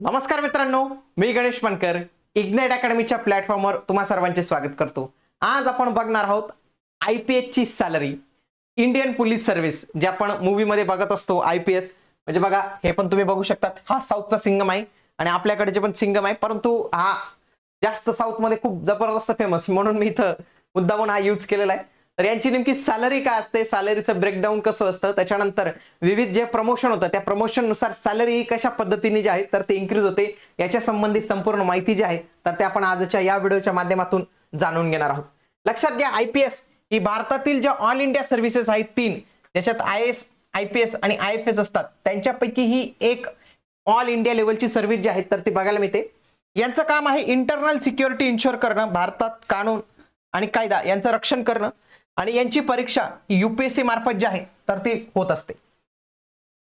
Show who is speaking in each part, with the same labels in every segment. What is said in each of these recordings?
Speaker 1: नमस्कार मित्रांनो मी गणेश पणकर इग्नाइट अकॅडमीच्या प्लॅटफॉर्मवर तुम्हा सर्वांचे स्वागत करतो. आज आपण बघणार आहोत आय पी ची सॅलरी इंडियन पोलीस सर्व्हिस जे आपण मूवीमध्ये बघत असतो आय पी एस म्हणजे बघा हे पण तुम्ही बघू शकतात. हा साऊथचा सिंगम आहे आणि आपल्याकडे पण सिंगम आहे परंतु हा जास्त साऊथमध्ये खूप जबरदस्त फेमस म्हणून मी इथं मुद्दामून हा यूज केलेला आहे. तर यांची नेमकी सॅलरी काय असते? सॅलरीचं ब्रेकडाऊन कसं असतं? त्याच्यानंतर विविध जे प्रमोशन होतं त्या प्रमोशननुसार सॅलरी कशा पद्धतीने जे आहे तर ते इन्क्रीज होते. याच्या संबंधित संपूर्ण माहिती जी आहे तर ते आपण आजच्या या व्हिडिओच्या माध्यमातून जाणून घेणार आहोत. लक्षात घ्या आय पी एस ही भारतातील ज्या ऑल इंडिया सर्व्हिसेस आहेत तीन ज्याच्यात I S I P S आणि आय एफ एस असतात त्यांच्यापैकी ही एक ऑल इंडिया लेवलची सर्व्हिस जी आहे तर ती बघायला मिळते. यांचं काम आहे इंटरनल सिक्युरिटी इन्शुअर करणं भारतात कानून आणि कायदा यांचं रक्षण करणं. आणि यांची परीक्षा युपीएससी मार्फत जी आहे तर ती होत असते.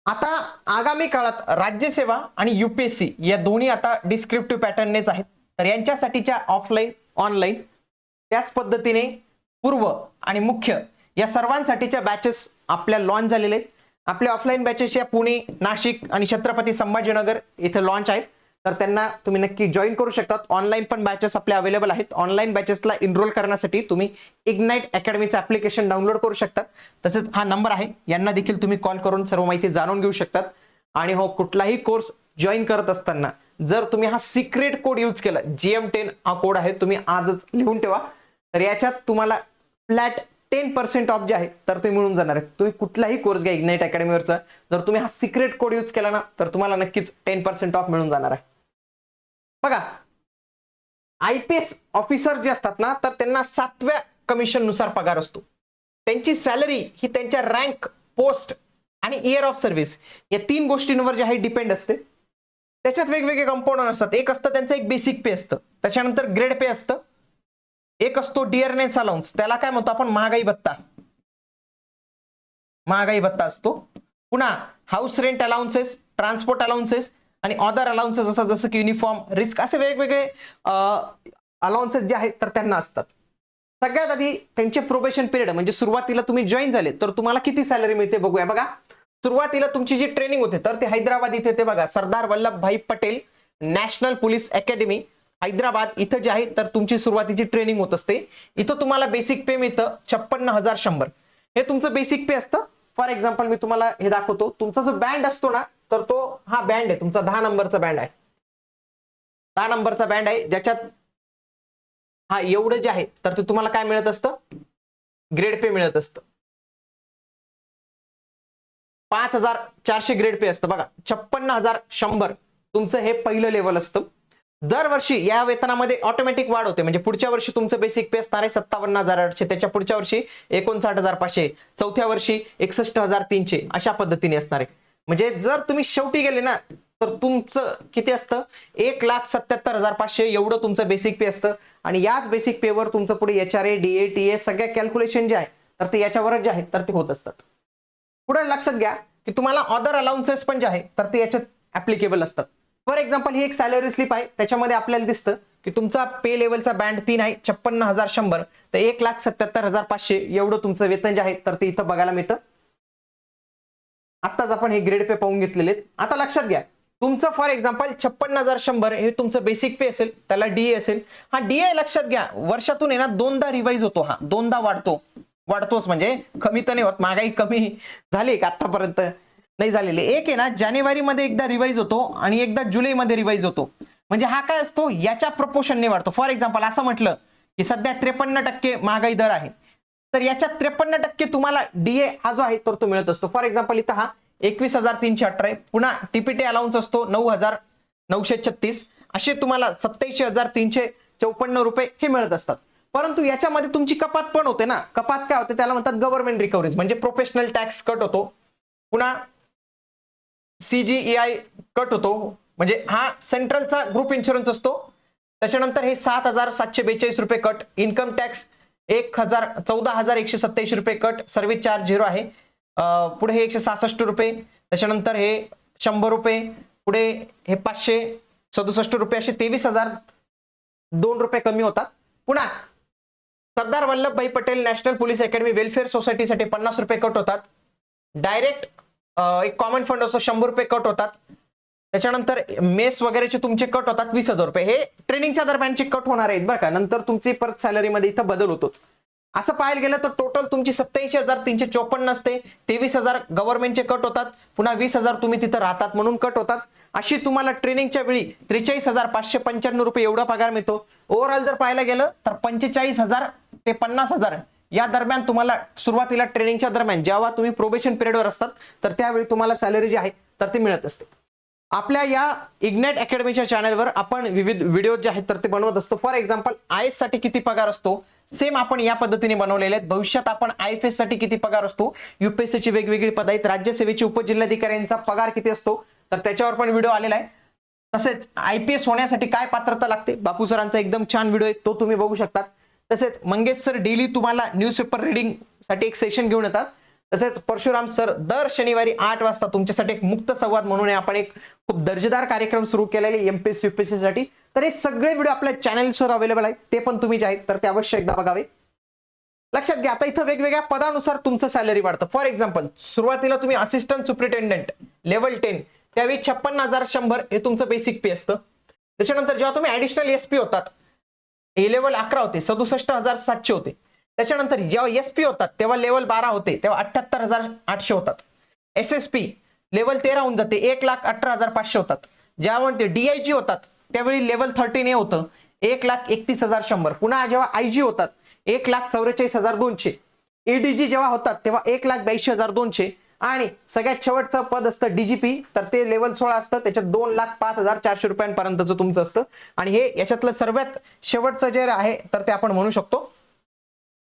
Speaker 1: आता आगामी काळात राज्यसेवा आणि युपीएससी या दोन्ही आता डिस्क्रिप्टिव्ह पॅटर्ननेच आहेत. तर यांच्यासाठीच्या ऑफलाईन ऑनलाईन त्याच पद्धतीने पूर्व आणि मुख्य या सर्वांसाठीच्या बॅचेस आपल्या लॉन्च झालेले आहेत. आपल्या ऑफलाईन बॅचेस या पुणे नाशिक आणि छत्रपती संभाजीनगर इथे लॉन्च आहेत. तर त्यांना तुम्ही नक्की जॉईन करू शकतात. ऑनलाईन पण बॅचेस आपल्या अवेलेबल आहेत. ऑनलाईन बॅचेसला इनरोल करण्यासाठी तुम्ही इग्नाईट अकॅडमीचं ऍप्लिकेशन डाउनलोड करू शकतात. तसेच हा नंबर आहे. यांना देखील तुम्ही कॉल करून सर्व माहिती जाणून घेऊ शकतात. आणि हो कुठलाही कोर्स जॉईन करत असताना जर तुम्ही हा सिक्रेट कोड यूज केला जीएम टेन हा कोड आहे तुम्ही आजच लिहून ठेवा. तर याच्यात तुम्हाला फ्लॅट टेन पर्सेंट ऑफ जे आहे तर ते मिळून जाणार आहे. तुम्ही कुठलाही कोर्स घ्या इग्नाईट अकॅडमीवरचा जर तुम्ही हा सिक्रेट कोड यूज केला ना तर तुम्हाला नक्कीच टेन पर्सेंट ऑफ मिळून जाणार आहे. बघा आय पी एस ऑफिसर जे असतात ना तर त्यांना सातव्या कमिशननुसार पगार असतो. त्यांची सॅलरी ही त्यांच्या रँक पोस्ट आणि इयर ऑफ सर्व्हिस या तीन गोष्टींवर जे आहे डिपेंड असते. त्याच्यात वेगवेगळे कंपाऊंड असतात. एक असतं त्यांचं एक बेसिक पे असतं. त्याच्यानंतर ग्रेड पे असतं. एक असतो डिअरनेस अलाउन्स त्याला काय म्हणतो आपण? महागाई भत्ता. महागाई भत्ता असतो. पुन्हा house rent allowances transport allowances आणि ऑदर अलाउन्सेस असतात जसं की युनिफॉर्म रिस्क असे वेगवेगळे अलाउन्सेस जे आहेत तर त्यांना असतात. सगळ्यात आधी त्यांचे प्रोबेशन पिरियड म्हणजे सुरुवातीला तुम्ही जॉईन झाले तर तुम्हाला किती सॅलरी मिळते बघूया बघा. सुरुवातीला तुमची जी ट्रेनिंग होते तर ते हैदराबाद इथे ते बघा. Sardar Vallabhbhai Patel national police academy Hyderabad इथं जे आहे तर तुमची सुरुवातीची ट्रेनिंग होत असते. इथं तुम्हाला बेसिक पे मिळतं छप्पन्न हजार शंभर. हे तुमचं बेसिक पे असतं. फॉर एक्झाम्पल मी तुम्हाला हे दाखवतो. तुमचा जो बँड असतो ना तर तो हा बँड आहे. तुमचा दहा नंबरचा बँड आहे. दहा नंबरचा बँड आहे. ज्याच्यात हा एवढं जे आहे तर ते तुम्हाला काय मिळत असतं? ग्रेड पे मिळत असतं. पाच हजार चारशे ग्रेड पे असतं. बघा छप्पन्न हजार शंभर. तुमचं हे पहिलं लेवल असतं. दरवर्षी या वेतनामध्ये ऑटोमॅटिक वाढ होते. म्हणजे पुढच्या वर्षी तुमचं बेसिक पे असणार आहे सत्तावन्न हजार आठशे त्याच्या पुढच्या वर्षी एकोणसाठ हजार पाचशे चौथ्या वर्षी एकसष्ट हजार तीनशे. अशा पद्धतीने असणार आहे. म्हणजे जर तुम्ही शेवटी गेले ना तर तुमचं किती असतं? एक लाख सत्याहत्तर हजार पाचशे एवढं तुमचं बेसिक पे असतं. आणि याच बेसिक पेवर तुमचं पुढे H R A D A T A सगळ्या कॅल्क्युलेशन जे आहे तर ते याच्यावरच जे आहे तर ते होत असतात. पुढे लक्षात घ्या की तुम्हाला ऑदर अलाउन्सेस पण जे आहे तर ते याच्यात ऍप्लिकेबल असतात. फॉर एक्झाम्पल ही एक सॅलरी स्लिप आहे त्याच्यामध्ये आपल्याला दिसतं की तुमचा पे लेवलचा बँड तीन आहे छप्पन्न हजार शंभर. तर एक लाख सत्याहत्तर हजार पाचशे एवढं तुमचं वेतन जे आहे तर ते इथं बघायला मिळतं. आत्ताच आपण हे ग्रेड पे पाहून घेतलेले आहेत. आता लक्षात घ्या तुमचं फॉर एक्झाम्पल छप्पन्न हजार शंभर हे तुमचं बेसिक पे असेल त्याला डीए असेल. हा डीए लक्षात घ्या वर्षातून आहे ना दोनदा रिवाईज होतो हा दोनदा वाढतो. वाढतोच म्हणजे कमी तर नाही होत महागाई कमी झाली का आतापर्यंत. नाही झालेली. एक आहे ना जानेवारीमध्ये एकदा रिवाईज होतो आणि एकदा जुलैमध्ये रिवाईज होतो. म्हणजे हा काय असतो? याच्या प्रपोशनने वाढतो. फॉर एक्झाम्पल असं म्हटलं की सध्या त्रेपन्न टक्के महागाई दर आहे. तर याच्यात त्रेपन्न टक्के तुम्हाला डीए हा जो आहे तर तो मिळत असतो. फॉर एक्झाम्पल इथं हा एकवीस हजार तीनशे अठरा आहे. पुन्हा टीपीटी अलाउन्स असतो नऊ हजार नऊशे छत्तीस. असे तुम्हाला सत्याऐंशी हजार तीनशे चौपन्न रुपये हे मिळत असतात. परंतु याच्यामध्ये तुमची कपात पण होते ना. कपात काय होते त्याला म्हणतात गव्हर्नमेंट रिकव्हरीज म्हणजे प्रोफेशनल टॅक्स कट होतो. पुन्हा सीजीईआय कट होतो. म्हणजे हा सेंट्रलचा ग्रुप इन्शुरन्स असतो. त्याच्यानंतर हे सात हजार सातशे बेचाळीस रुपये कट इन्कम टॅक्स एक हजार चौदा हजार एकशे सत्याऐंशी रुपये कट सर्व्हिस चार्ज झिरो आहे. पुढे हे एकशे सहासष्ट रुपये त्याच्यानंतर हे शंभर रुपये पुढे हे पाचशे सदुसष्ट रुपये असे तेवीस हजार दोन रुपये कमी होतात. पुन्हा Sardar Vallabhbhai Patel national police academy welfare सोसायटीसाठी पन्नास रुपये कट होतात. डायरेक्ट एक कॉमन फंड असतो शंभर रुपये कट होतात. त्याच्यानंतर मेस वगैरेचे तुमचे कट होतात वीस हजार रुपये. हे ट्रेनिंगच्या दरम्यानचे कट होणार आहेत बरं का. नंतर तुमची परत सॅलरीमध्ये इथं बदल होतोच. असं पाहायला गेलं तर टोटल तुमची सत्याऐंशी हजार तीनशे चोपन्न असते. तेवीस हजार गव्हर्नमेंटचे कट होतात. पुन्हा वीस हजार तुम्ही तिथं राहतात म्हणून कट होतात. अशी तुम्हाला ट्रेनिंगच्या वेळी त्रेचाळीस हजार पाचशे पंच्याण्णव रुपये एवढा पगार मिळतो. ओव्हरऑल जर पाहायला गेलं तर पंचेचाळीस हजार ते पन्नास हजार या दरम्यान तुम्हाला सुरुवातीला ट्रेनिंगच्या दरम्यान जेव्हा तुम्ही प्रोबेशन पिरियडवर असतात तर त्यावेळी तुम्हाला सॅलरी जी आहे तर ती मिळत असते. आपल्या या इग्नेट अकॅडमीच्या चॅनलवर आपण विविध व्हिडिओ जे आहेत तर ते बनवत असतो. फॉर एक्झाम्पल आय एससाठी किती पगार असतो? सेम आपण या पद्धतीने बनवलेले आहेत. भविष्यात आपण आय एफ एससाठी किती पगार असतो? युपीएससी ची वेगवेगळी पद आहेत. राज्यसेवेची उपजिल्हाधिकाऱ्यांचा पगार किती असतो? तर त्याच्यावर पण व्हिडिओ आलेला आहे. तसेच आय पी एस होण्यासाठी काय पात्रता लागते? बापू सरांचा एकदम छान व्हिडिओ आहे. तो तुम्ही बघू शकतात. तसेच मंगेश सर डेली तुम्हाला न्यूजपेपर रिडिंगसाठी एक सेशन घेऊन येतात. तसेच परशुराम सर दर शनिवारी आठ वाजता तुमच्यासाठी एक मुक्त संवाद म्हणून आपण एक खूप दर्जेदार कार्यक्रम सुरू केलेले एमपीएससी युपीएससी साठी. तर हे सगळे व्हिडिओ आपल्या चॅनल्सवर अवेलेबल आहेत. ते पण तुम्ही जे आहेत तर ते अवश्य एकदा बघावे. लक्षात घ्या आता इथं वेगवेगळ्या पदानुसार तुमचं सॅलरी वाढतं. फॉर एक्झाम्पल सुरुवातीला तुम्ही असिस्टंट सुप्रिटेंडंट लेवल टेन त्यावेळी छप्पन्न हजार शंभर हे तुमचं बेसिक पे असतं. त्याच्यानंतर जेव्हा तुम्ही ऍडिशनल एस पी होतात ए लेवल अकरा होते सदुसष्ट हजार सातशे होते. त्याच्यानंतर जेव्हा एस पी होतात तेव्हा लेवल बारा होते तेव्हा अठ्याहत्तर हजार आठशे होतात. एस एस पी लेवल तेरा होऊन जाते एक लाख अठरा हजार पाचशे होतात. जेव्हा ते डीआयजी होतात त्यावेळी लेवल थर्टीन ए होतं. एक लाख एकतीस हजार शंभर. पुन्हा जेव्हा आयजी होतात एक लाख चौवेचाळीस हजार दोनशे. एडीजी जेव्हा होतात तेव्हा एक लाख ब्याऐंशी हजार दोनशे. आणि सगळ्यात शेवटचं पद असतं डीजीपी तर ते लेवल सोळा असतं त्याच्यात दोन लाख पाच हजार चारशे रुपयांपर्यंतचं तुमचं असतं. आणि हे याच्यातलं सर्वात शेवटचं जे आहे तर ते आपण म्हणू शकतो.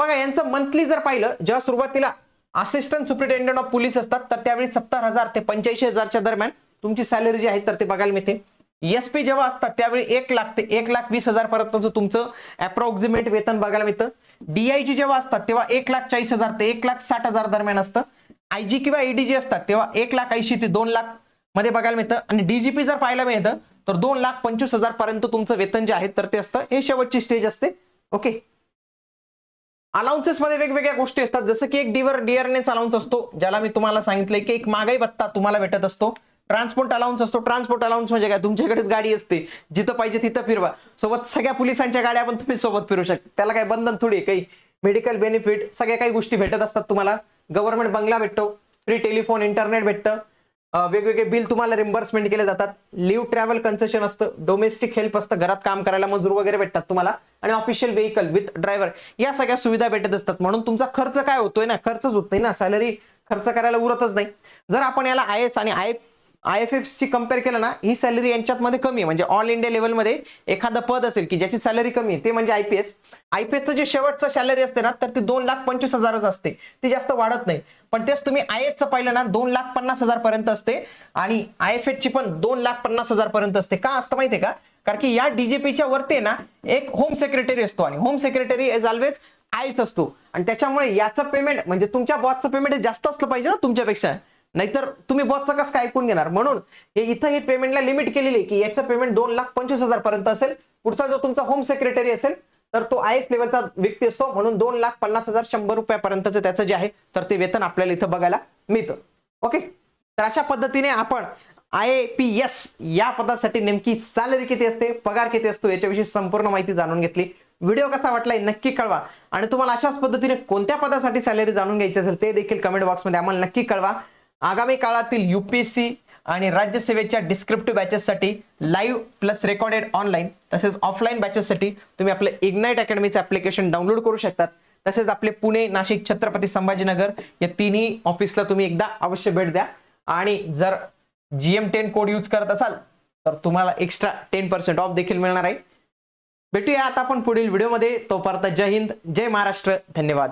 Speaker 1: बघा यांचं मंथली जर पाहिलं जेव्हा सुरुवातीला असिस्टंट सुप्रिटेंडंट ऑफ पोलीस असतात तर त्यावेळी सत्तर हजार ते पंच्याऐंशी हजारच्या दरम्यान तुमची सॅलरी जी आहे तर ते बघायला मिळते. एस पी जेव्हा असतात त्यावेळी एक लाख ते एक लाख वीस हजार पर्यंतचं तुमचं अप्रॉक्झिमेट वेतन बघायला मिळतं. डीआयजी जेव्हा असतात तेव्हा एक लाख चाळीस हजार ते एक लाख साठ हजार दरम्यान असतं. आयजी किंवा ईडीजी असतात तेव्हा एक लाख ऐंशी ते दोन लाखमध्ये बघायला मिळतं. आणि डीजीपी जर पाहायला मिळतं तर दोन लाख पंचवीस हजार पर्यंत तुमचं वेतन जे आहे तर ते असतं. हे शेवटची स्टेज असते. ओके अलाउन्सेस मध्ये वेगवेगळ्या गोष्टी असतात. जसं की एक डिवर डिअरनेस अलाउन्स असतो ज्याला मी तुम्हाला सांगितलंय की एक महागाई भत्ता तुम्हाला भेटत असतो. ट्रान्सपोर्ट अलाउन्स असतो. ट्रान्सपोर्ट अलाउन्स म्हणजे काय? तुमच्याकडेच गाडी असते. जिथं पाहिजे तिथं फिरवा. सोबत सगळ्या पोलिसांच्या गाड्या पण तुम्ही सोबत फिरू शकता. त्याला काही बंधन थोडी काही मेडिकल बेनिफिट सगळ्या काही गोष्टी भेटत असतात तुम्हाला. गव्हर्नमेंट बंगला भेटतो. फ्री टेलिफोन इंटरनेट भेटतं. वेगवेगळे बिल तुम्हाला रिम्बर्समेंट केले जातात. लिव्ह ट्रॅव्हल कन्सेशन असतं. डोमेस्टिक हेल्प असतं. घरात काम करायला मजूर वगैरे भेटतात तुम्हाला. आणि ऑफिशियल व्हेकल विथ ड्रायव्हर या सगळ्या सुविधा भेटत असतात. म्हणून तुमचा खर्च काय होतोय ना? खर्चच होत नाही ना? सॅलरी खर्च करायला उरतच नाही. जर आपण याला आय एस आणि आय आय एफ एफ ची कंपेअर केलं ना ही सॅलरी यांच्यामध्ये कमी आहे. म्हणजे ऑल इंडिया लेवलमध्ये एखादं पद असेल की ज्याची सॅलरी कमी आहे ते म्हणजे आयपीएस एसचं जे शेवटचं सॅलरी असते ना तर ती दोन लाख पंचवीस हजारच असते. ती जास्त वाढत नाही. पण तेच तुम्ही आय चं पाहिलं ना दोन लाख पन्नास हजार पर्यंत असते आणि आय एफ ची पण दोन लाख पन्नास हजार पर्यंत असते. का असतं माहितीये का? कारण की या डीजीपीच्या वरती ना एक होम सेक्रेटरी असतो आणि होम सेक्रेटरी एज ऑलवेज आयच असतो. आणि त्याच्यामुळे याचं पेमेंट म्हणजे तुमच्या बॉसचं पेमेंट जास्त असलं पाहिजे ना तुमच्यापेक्षा. नाहीतर तुम्ही बॉसचं कसं काय ऐकून घेणार? म्हणून हे इथं हे पेमेंटला लिमिट केलेली आहे की याचं पेमेंट दोन लाख पंचवीस हजार पर्यंत असेल. पुढचा जो तुमचा होम सेक्रेटरी असेल तर तो आय एस लेवलचा व्यक्ती असतो. म्हणून दोन लाख पन्नास हजार शंभर रुपयापर्यंतचं त्याचं जे आहे तर ते वेतन आपल्याला इथं बघायला मिळतं. ओके तर अशा पद्धतीने आपण आय पी एस या पदासाठी नेमकी सॅलरी किती असते पगार किती असतो याच्याविषयी संपूर्ण माहिती जाणून घेतली. व्हिडिओ कसा वाटलाय नक्की कळवा. आणि तुम्हाला अशाच पद्धतीने कोणत्या पदासाठी सॅलरी जाणून घ्यायची असेल ते देखील कमेंट बॉक्समध्ये आम्हाला नक्की कळवा. आगामी काळातील युपीएससी आणि राज्यसेवेच्या डिस्क्रिप्टिव्ह बॅचेससाठी लाईव्ह प्लस रेकॉर्डेड ऑनलाईन तसेच ऑफलाईन बॅचेससाठी तुम्ही आपलं इग्नाईट अकॅडमीचं ऍप्लिकेशन डाउनलोड करू शकतात. तसेच आपले पुणे नाशिक छत्रपती संभाजीनगर या तिन्ही ऑफिसला तुम्ही एकदा अवश्य भेट द्या. आणि जर G M ten code use करत असाल तर तुम्हाला एक्स्ट्रा टेन पर्सेंट ऑफ देखील मिळणार आहे. भेटूया आता आपण पुढील व्हिडिओमध्ये तोपर्यंत जय हिंद जय महाराष्ट्र. धन्यवाद.